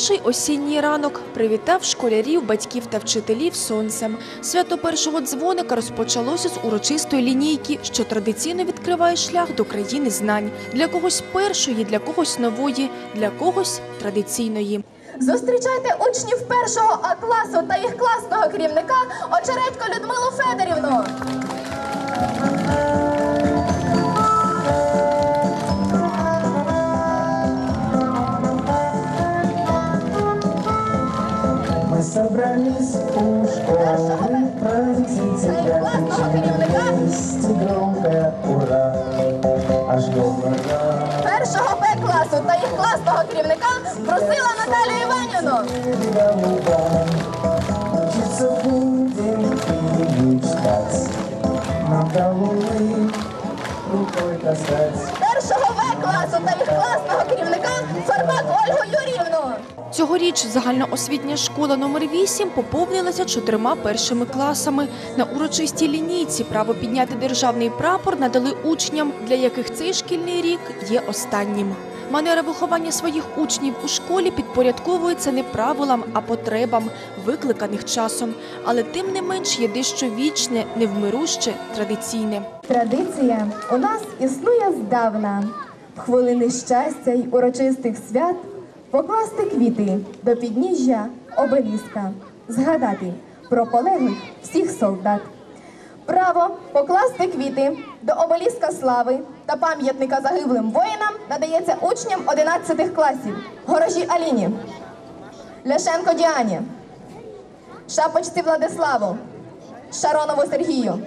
Перший осінній ранок привітав школярів, батьків та вчителів сонцем. Свято першого дзвоника розпочалося з урочистої лінійки, що традиційно відкриває шлях до країни знань. Для когось першої, для когось нової, для когось традиційної. Зустрічайте учнів першого А класу та їх класного керівника Очередько Людмилу Федорівну. Собрались у школы провести тебя кричим вместе ура, аж город Першого Б класу та їх класного керівника просила Наталію Іванівну. Учиться будем и мечтать, нам до луны рукой касать. Першого В класу та їх класного керівника Фармак Ольгу Юрівну. Цьогоріч загальноосвітня школа номер 8 поповнилася чотирма першими класами. На урочистій лінійці право підняти державний прапор надали учням, для яких цей шкільний рік є останнім. Манера виховання своїх учнів у школі підпорядковується не правилам, а потребам, викликаних часом. Але тим не менш є дещо вічне, невмируще, традиційне. Традиція у нас існує здавна. Хвилини щастя й урочистих свят покласти квіти до підніжжя обеліска, згадати про полеглих всіх солдат. Право покласти квіти до обеліска слави та пам'ятника загиблим воїнам надається учням 11 класів Горожі Аліні, Ляшенко Діані, Шапочці Владиславу, Шаронову Сергію.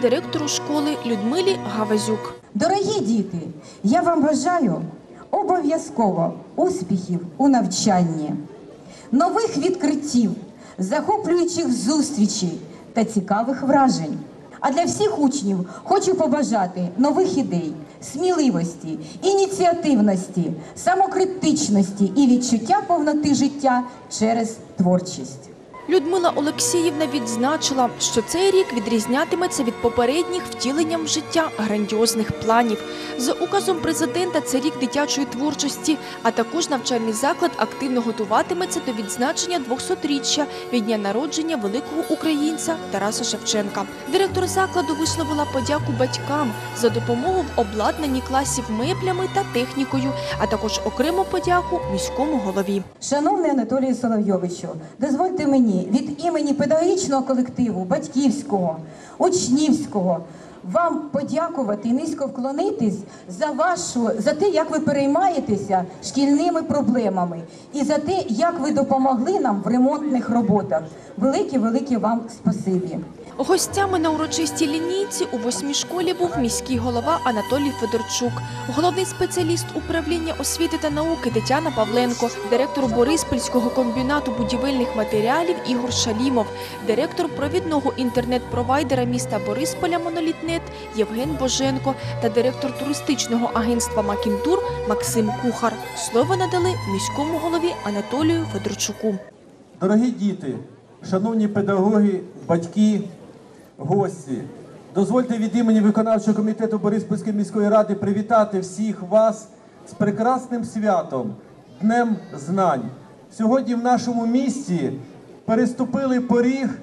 Директору школи Людмилі Гавазюк. Дорогі діти, я вам бажаю обов'язково успіхів у навчанні, нових відкриттів, захоплюючих зустрічей та цікавих вражень. А для всіх учнів хочу побажати нових ідей, сміливості, ініціативності, самокритичності і відчуття повноти життя через творчість. Людмила Олексіївна відзначила, що цей рік відрізнятиметься від попередніх втіленням в життя грандіозних планів. За указом президента це рік дитячої творчості, а також навчальний заклад активно готуватиметься до відзначення 200-річчя від дня народження великого українця Тараса Шевченка. Директор закладу висловила подяку батькам за допомогу в обладнанні класів меблями та технікою, а також окрему подяку міському голові. Шановний Анатолію Соловйовичу, дозвольте мені від імені педагогічного колективу, батьківського, учнівського вам подякувати і низько вклонитись за вашу за те, як ви переймаєтеся шкільними проблемами, і за те, як ви допомогли нам в ремонтних роботах. Велике, велике вам спасибі. Гостями на урочистій лінійці у восьмій школі був міський голова Анатолій Федорчук, головний спеціаліст управління освіти та науки Тетяна Павленко, директор Бориспільського комбінату будівельних матеріалів Ігор Шалімов, директор провідного інтернет-провайдера міста Борисполя Монолітнет Євген Боженко та директор туристичного агентства Макінтур Максим Кухар. Слово надали міському голові Анатолію Федорчуку. Дорогі діти, шановні педагоги, батьки, гості, дозвольте від імені виконавчого комітету Бориспільської міської ради привітати всіх вас з прекрасним святом, Днем Знань. Сьогодні в нашому місті переступили поріг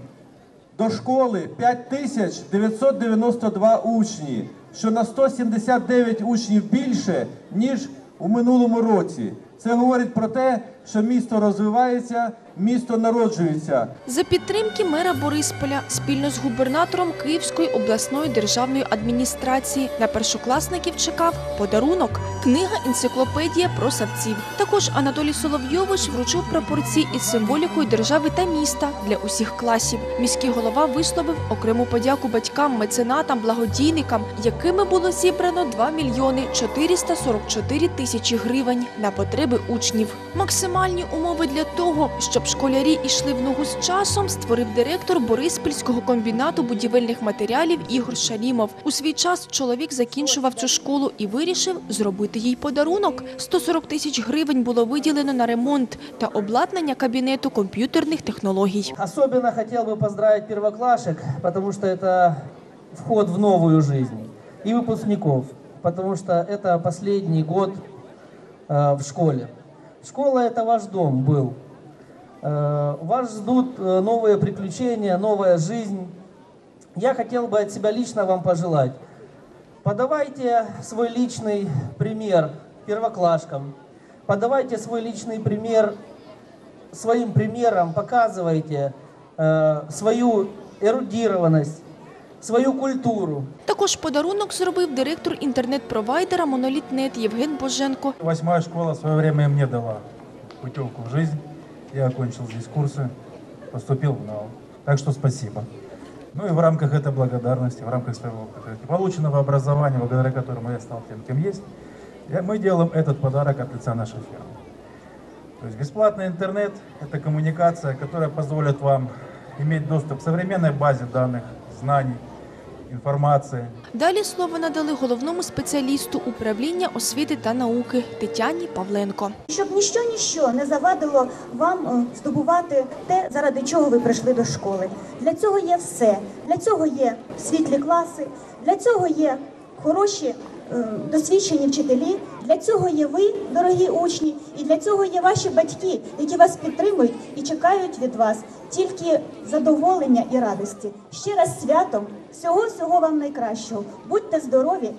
до школи 5992 учні, що на 179 учнів більше, ніж у минулому році. Це говорить про те, що місто розвивається, місто народжується. За підтримки мера Борисполя спільно з губернатором Київської обласної державної адміністрації на першокласників чекав подарунок книга енциклопедія про савців. Також Анатолій Соловйович вручив прапорці із символікою держави та міста для усіх класів. Міський голова висловив окрему подяку батькам, меценатам, благодійникам, якими було зібрано 2 мільйони 444 тисячі гривень на потреби учнів Максимальні умови для того, щоб школярі йшли в ногу з часом, створив директор Бориспільського комбінату будівельних матеріалів Ігор Шалімов. У свій час чоловік закінчував цю школу і вирішив зробити їй подарунок. 140 тисяч гривень було виділено на ремонт та обладнання кабінету комп'ютерних технологій. Особенно хотел бы поздравить первоклашек, потому что это вход в новую жизнь. И выпускников, потому что это последний год э, в школе. Школа это ваш дом был. Э, вас ждут э, новые приключения, новая жизнь. Я хотел бы от себя лично вам пожелать. Подавайте свой личный пример первоклашкам. Подавайте свой личный пример своим примером показывайте э, свою эрудированность, свою культуру. Також подарунок зробив директор інтернет-провайдера Монолітнет Євген Боженко. Восьмая школа в свое время и мне дала путевку в жизнь. Я окончил здесь курсы, поступил в НАУ. Так что спасибо. Ну и в рамках этой благодарности, в рамках своего как говорится, полученного образования, благодаря которому я стал тем, кем есть, я- мы делаем этот подарок от лица нашей фирмы. То есть бесплатный интернет – это коммуникация, которая позволит вам иметь доступ к современной базе данных, знаний, информации, Далі слово надали головному спеціалісту управління освіти та науки Тетяні Павленко. щоб ніщо ніщо не завадило вам е, здобувати те, заради чого ви прийшли до школи. Для цього є все. Для цього є світлі класи, для цього є хороші досвідчені вчителі. Для цього є ви, дорогі учні, і для цього є ваші батьки, які вас підтримують і чекають від вас тільки задоволення і радості. Ще раз святом, всього всього вам найкращого. Будьте здорові,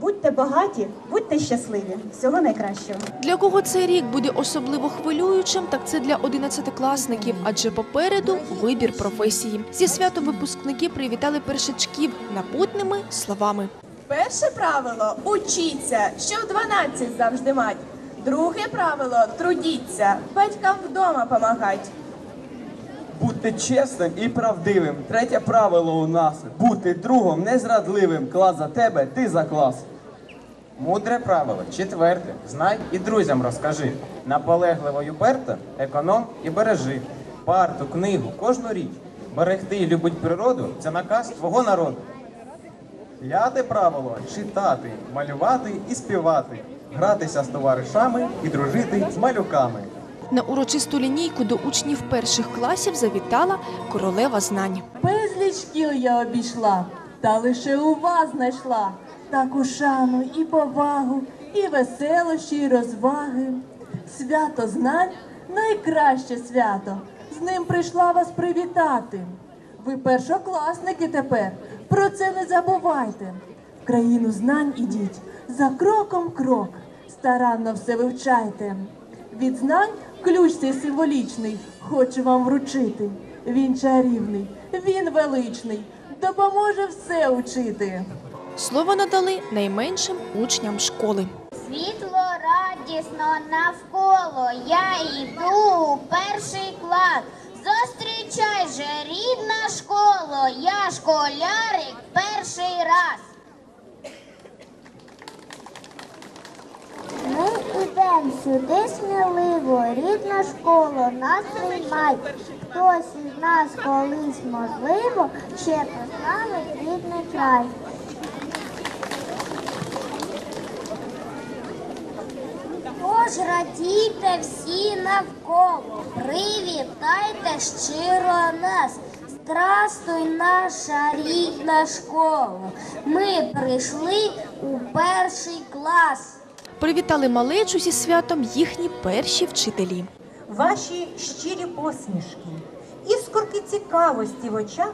будьте багаті, будьте щасливі. Всього найкращого. Для кого цей рік буде особливо хвилюючим, так це для одинадцятикласників, адже попереду вибір професії. Зі святом випускники привітали першачків напутними словами. Перше правило учіться, що в 12 завжди мать. Друге правило трудіться, батькам вдома помагать. Бути чесним і правдивим. Третє правило у нас бути другом незрадливим. Клас за тебе, ти за клас. Мудре правило. Четверте. Знай і друзям розкажи. Наполегливо й уперто, економ і бережи. Парту, книгу, кожну річ. Берегти і любить природу це наказ твого народу. П'яте правило читати, малювати і співати, гратися з товаришами і дружити з малюками. На урочисту лінійку до учнів перших класів завітала королева знань. Безліч шкіл я обійшла, та лише у вас знайшла таку шану і повагу, і веселощі, і розваги. Свято знань найкраще свято. З ним прийшла вас привітати. Ви першокласники тепер, про це не забувайте. В країну знань ідіть, за кроком крок, старанно все вивчайте. Від знань ключ цей символічний, хочу вам вручити. Він чарівний, він величний, допоможе все учити. Слово надали найменшим учням школи. Світло радісно навколо, я йду у перший клас. Зустрічай же, рідна школа, я школярик перший раз. Ми ідем сюди сміливо, рідна школа, нас приймай. Хтось із нас колись, можливо, ще прославить рідний край. Тож радійте всі навколо, привітайте щиро нас. Здрастуй, наша рідна школа. Ми прийшли у перший клас. Привітали малечу зі святом їхні перші вчителі. Ваші щирі посмішки, іскорки цікавості в очах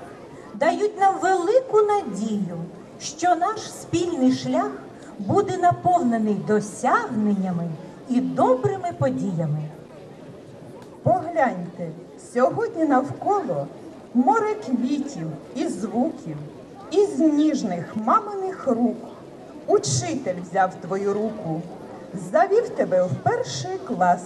дають нам велику надію, що наш спільний шлях буде наповнений досягненнями і добрими подіями. Погляньте, сьогодні навколо море квітів і звуків, із ніжних маминих рук. Учитель взяв твою руку, завів тебе в перший клас.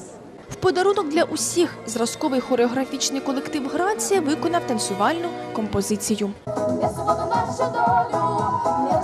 В подарунок для усіх зразковий хореографічний колектив Грація виконав танцювальну композицію. Я свободу нашу долю, я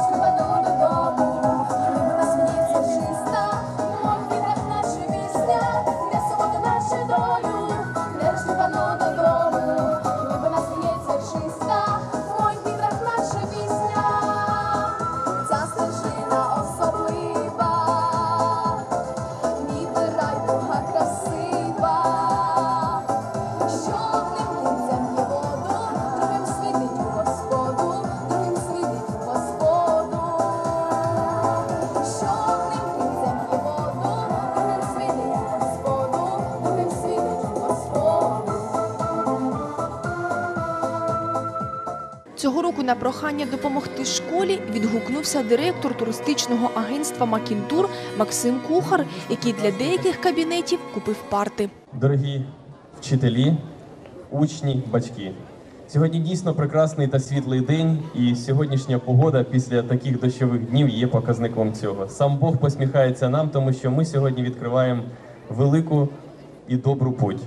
Цього року на прохання допомогти школі відгукнувся директор туристичного агентства Макінтур Максим Кухар, який для деяких кабінетів купив парти. Дорогі вчителі, учні, батьки. Сьогодні дійсно прекрасний та світлий день, і сьогоднішня погода після таких дощових днів є показником цього. Сам Бог посміхається нам, тому що ми сьогодні відкриваємо велику і добру путь.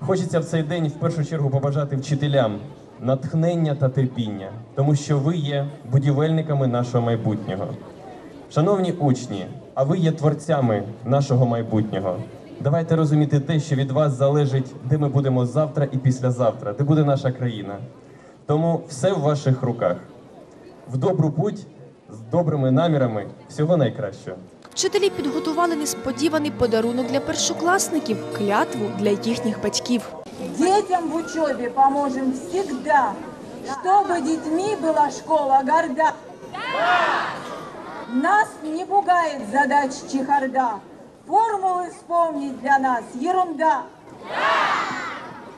Хочеться в цей день в першу чергу побажати вчителям натхнення та терпіння, тому що ви є будівельниками нашого майбутнього. Шановні учні, а ви є творцями нашого майбутнього. Давайте розуміти те, що від вас залежить, де ми будемо завтра і післязавтра, де буде наша країна. Тому все в ваших руках. В добру путь з добрими намірами всього найкращого. Вчителі підготували несподіваний подарунок для першокласників клятву для їхніх батьків. Детям в учебе поможем всегда, чтобы детьми была школа горда. Нас не пугает задач чехарда, формулы вспомнить для нас ерунда.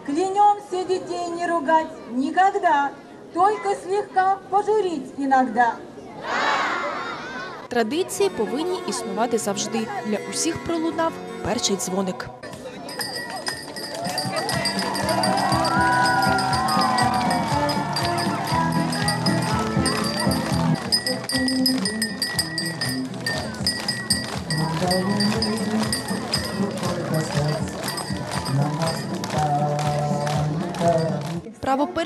Клянемся детей не ругать никогда, только слегка пожурить иногда. Традиції повинні існувати завжди. Для усіх пролунав перший дзвоник.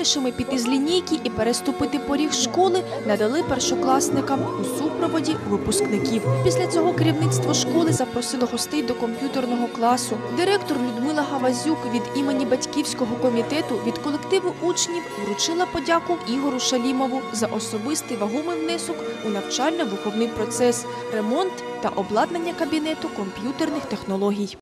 Першими піти з лінійки і переступити поріг школи надали першокласникам у супроводі випускників. Після цього керівництво школи запросило гостей до комп'ютерного класу. Директор Людмила Гавазюк від імені батьківського комітету від колективу учнів вручила подяку Ігору Шалімову за особистий вагомий внесок у навчально-виховний процес, ремонт та обладнання кабінету комп'ютерних технологій.